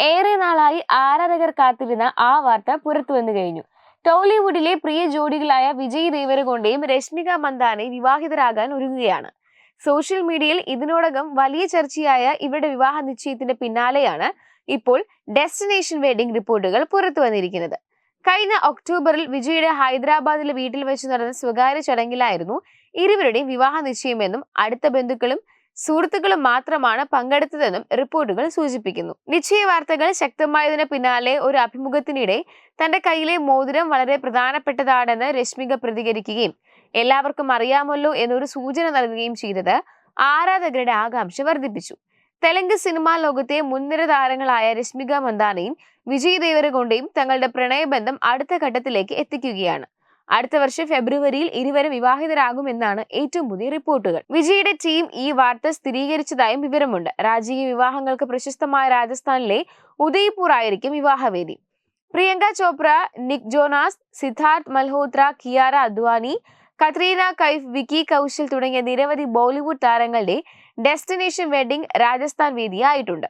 ഏറെ നാളായി ആരാധകർ കാത്തിരുന്ന ആ വാർത്ത പുറത്തു വന്നു കഴിഞ്ഞു. ടോളിവുഡിലെ പ്രിയ ജോഡികളായ വിജയ് ദേവരകൊണ്ടയും രശ്മിക മന്ദാനെ വിവാഹിതരാകാൻ ഒരുങ്ങുകയാണ്. സോഷ്യൽ മീഡിയയിൽ ഇതിനോടകം വലിയ ചർച്ചയായ ഇവരുടെ വിവാഹ നിശ്ചയത്തിന്റെ പിന്നാലെയാണ് ഇപ്പോൾ ഡെസ്റ്റിനേഷൻ വെഡിംഗ് റിപ്പോർട്ടുകൾ പുറത്തു വന്നിരിക്കുന്നത്. കഴിഞ്ഞ ഒക്ടോബറിൽ വിജയുടെ ഹൈദരാബാദിലെ വീട്ടിൽ വെച്ച് നടന്ന സ്വകാര്യ ചടങ്ങിലായിരുന്നു ഇരുവരുടെയും വിവാഹ നിശ്ചയമെന്നും അടുത്ത ബന്ധുക്കളും സുഹൃത്തുക്കളും മാത്രമാണ് പങ്കെടുത്തതെന്നും റിപ്പോർട്ടുകൾ സൂചിപ്പിക്കുന്നു. നിശ്ചയ വാർത്തകൾ ശക്തമായതിന് പിന്നാലെ ഒരു അഭിമുഖത്തിനിടെ തന്റെ കയ്യിലെ മോതിരം വളരെ പ്രധാനപ്പെട്ടതാണെന്ന് രശ്മിക പ്രതികരിക്കുകയും എല്ലാവർക്കും അറിയാമല്ലോ എന്നൊരു സൂചന നൽകുകയും ചെയ്തത് ആരാധകരുടെ ആകാംക്ഷ വർദ്ധിപ്പിച്ചു. തെലുങ്ക് സിനിമാ ലോകത്തെ മുൻനിര താരങ്ങളായ രശ്മിക മന്ദാനയും വിജയ് ദേവരകൊണ്ടയും തങ്ങളുടെ പ്രണയബന്ധം അടുത്ത ഘട്ടത്തിലേക്ക് എത്തിക്കുകയാണ്. അടുത്ത വർഷം ഫെബ്രുവരിയിൽ ഇരുവരും വിവാഹിതരാകുമെന്നാണ് ഏറ്റവും പുതിയ റിപ്പോർട്ടുകൾ. വിജയുടെ ടീം ഈ വാർത്ത സ്ഥിരീകരിച്ചതായും വിവരമുണ്ട്. രാജകീയ വിവാഹങ്ങൾക്ക് പ്രശസ്തമായ രാജസ്ഥാനിലെ ഉദയ്പൂർ ആയിരിക്കും വിവാഹവേദി. പ്രിയങ്ക ചോപ്ര നിക് ജോനാസ് സിദ്ധാർത്ഥ് മൽഹോത്ര കിയാര അദ്വാനി കത്രീന കൈഫ് വിക്കി കൗശൽ തുടങ്ങിയ നിരവധി ബോളിവുഡ് താരങ്ങളുടെ ഡെസ്റ്റിനേഷൻ വെഡിംഗ് രാജസ്ഥാൻ വേദിയായിട്ടുണ്ട്.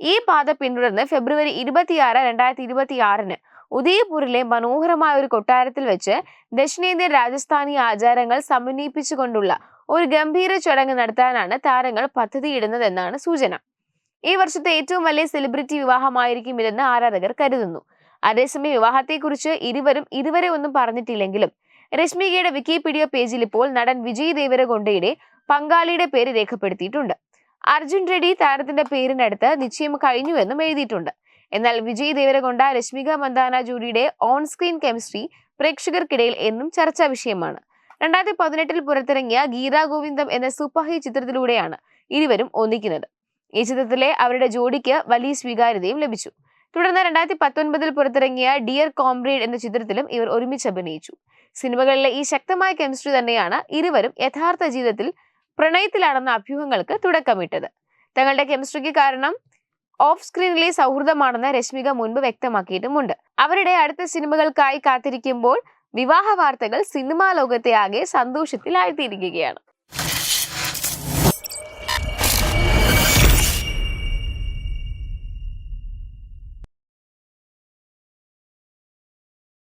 ഈ പാത പിന്തുടർന്ന് ഫെബ്രുവരി ഇരുപത്തിയാറ് രണ്ടായിരത്തി ഇരുപത്തി ആറിന് ഉദയപൂരിലെ മനോഹരമായ ഒരു കൊട്ടാരത്തിൽ വെച്ച് ദക്ഷിണേന്ത്യൻ രാജസ്ഥാനി ആചാരങ്ങൾ സമന്വയിപ്പിച്ചുകൊണ്ടുള്ള ഒരു ഗംഭീര ചടങ്ങ് നടത്താനാണ് താരങ്ങൾ പദ്ധതിയിടുന്നതെന്നാണ് സൂചന. ഈ വർഷത്തെ ഏറ്റവും വലിയ സെലിബ്രിറ്റി വിവാഹമായിരിക്കും ഇതെന്ന് ആരാധകർ കരുതുന്നു. അതേസമയം വിവാഹത്തെക്കുറിച്ച് ഇരുവരും ഇതുവരെ ഒന്നും പറഞ്ഞിട്ടില്ലെങ്കിലും രശ്മികയുടെ വിക്കിപീഡിയ പേജിൽ ഇപ്പോൾ നടൻ വിജയ് ദേവരകൊണ്ടയുടെ പങ്കാളിയുടെ പേര് രേഖപ്പെടുത്തിയിട്ടുണ്ട്. അർജുൻ റെഡ്ഡി താരത്തിന്റെ പേരിനടുത്ത് നിശ്ചയം കഴിഞ്ഞുവെന്നും എഴുതിയിട്ടുണ്ട്. എന്നാൽ വിജയ് ദേവരകൊണ്ട രശ്മിക മന്ദാന ജോഡിയുടെ ഓൺ സ്ക്രീൻ കെമിസ്ട്രി പ്രേക്ഷകർക്കിടയിൽ എന്നും ചർച്ചാ വിഷയമാണ്. രണ്ടായിരത്തി പതിനെട്ടിൽ പുറത്തിറങ്ങിയ ഗീതാ ഗോവിന്ദം എന്ന സൂപ്പർ ചിത്രത്തിലൂടെയാണ് ഇരുവരും ഒന്നിക്കുന്നത്. ഈ ചിത്രത്തിലെ അവരുടെ ജോഡിക്ക് വലിയ സ്വീകാര്യതയും ലഭിച്ചു. തുടർന്ന് രണ്ടായിരത്തി പത്തൊൻപതിൽ പുറത്തിറങ്ങിയ ഡിയർ കോംബ്രേഡ് എന്ന ചിത്രത്തിലും ഇവർ ഒരുമിച്ച് അഭിനയിച്ചു. സിനിമകളിലെ ഈ ശക്തമായ കെമിസ്ട്രി തന്നെയാണ് ഇരുവരും യഥാർത്ഥ ജീവിതത്തിൽ പ്രണയത്തിലാണെന്ന അഭ്യൂഹങ്ങൾക്ക് തുടക്കമിട്ടത്. തങ്ങളുടെ കെമിസ്ട്രിക്ക് കാരണം ഓഫ് സ്ക്രീനിലെ സൗഹൃദമാണെന്ന് രശ്മിക മുൻപ് വ്യക്തമാക്കിയിട്ടുമുണ്ട്. അവരുടെ അടുത്ത സിനിമകൾക്കായി കാത്തിരിക്കുമ്പോൾ വിവാഹ വാർത്തകൾ സിനിമാ ലോകത്തെ ആകെ സന്തോഷത്തിൽ ആഴ്ത്തിയിരിക്കുകയാണ്